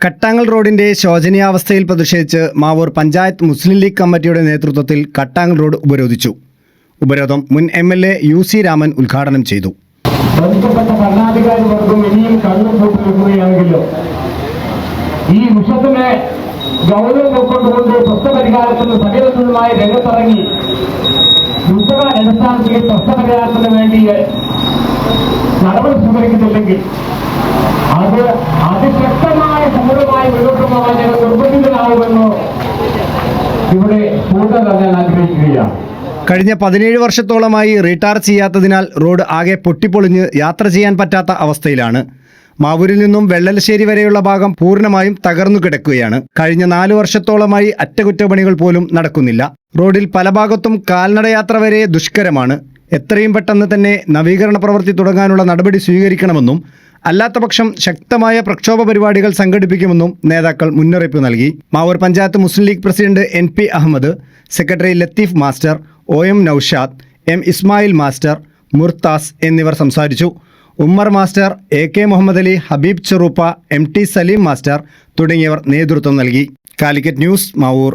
കട്ടാങ്ങൽ റോഡിന്റെ ശോചനീയാവസ്ഥയിൽ പ്രതിഷേധിച്ച് മാവൂർ പഞ്ചായത്ത് മുസ്ലിം ലീഗ് കമ്മിറ്റിയുടെ നേതൃത്വത്തിൽ കട്ടാങ്ങൽ റോഡ് ഉപരോധിച്ചു. ഉപരോധം മുൻ M L A U C Raman ഉദ്ഘാടനം ചെയ്തു. ബന്ധപ്പെട്ട രംഗത്തിറങ്ങി. നടപടി സ്വീകരിക്കുന്നില്ലെങ്കിൽ അത് അതിശക്തമായ മുന്നോട്ട് പോകാൻ ഞങ്ങൾ നിർബന്ധിതരാകുമെന്ന് ഇവിടെ കൂടുതൽ ഞാൻ ആഗ്രഹിക്കുകയാണ്. കഴിഞ്ഞ പതിനേഴ് വർഷത്തോളമായി റീടാർ ചെയ്യാത്തതിനാൽ റോഡ് ആകെ പൊട്ടിപ്പൊളിഞ്ഞ് യാത്ര ചെയ്യാൻ പറ്റാത്ത അവസ്ഥയിലാണ്. മാവൂരിൽ നിന്നും വെള്ളലശ്ശേരി വരെയുള്ള ഭാഗം പൂർണമായും തകർന്നു കിടക്കുകയാണ്. കഴിഞ്ഞ നാലു വർഷത്തോളമായി അറ്റകുറ്റപ്പണികൾ പോലും നടക്കുന്നില്ല. റോഡിൽ പല ഭാഗത്തും കാൽനടയാത്ര വരെ ദുഷ്കരമാണ്. എത്രയും പെട്ടെന്ന് തന്നെ നവീകരണ പ്രവൃത്തി തുടങ്ങാനുള്ള നടപടി സ്വീകരിക്കണമെന്നും അല്ലാത്തപക്ഷം ശക്തമായ പ്രക്ഷോഭ പരിപാടികൾ സംഘടിപ്പിക്കുമെന്നും നേതാക്കൾ മുന്നറിയിപ്പ് നൽകി. Mavoor panchayat Muslim League president N P Ahammed secretary Latheef master O M Noushad M Ismail master Murthas എന്നിവർ സംസാരിച്ചു. Ummer master A K Muhammad Ali Habeeb Cheruppa M T Saleem master തുടങ്ങിയവർ നേതൃത്വം നൽകി. Calicut news Mavoor.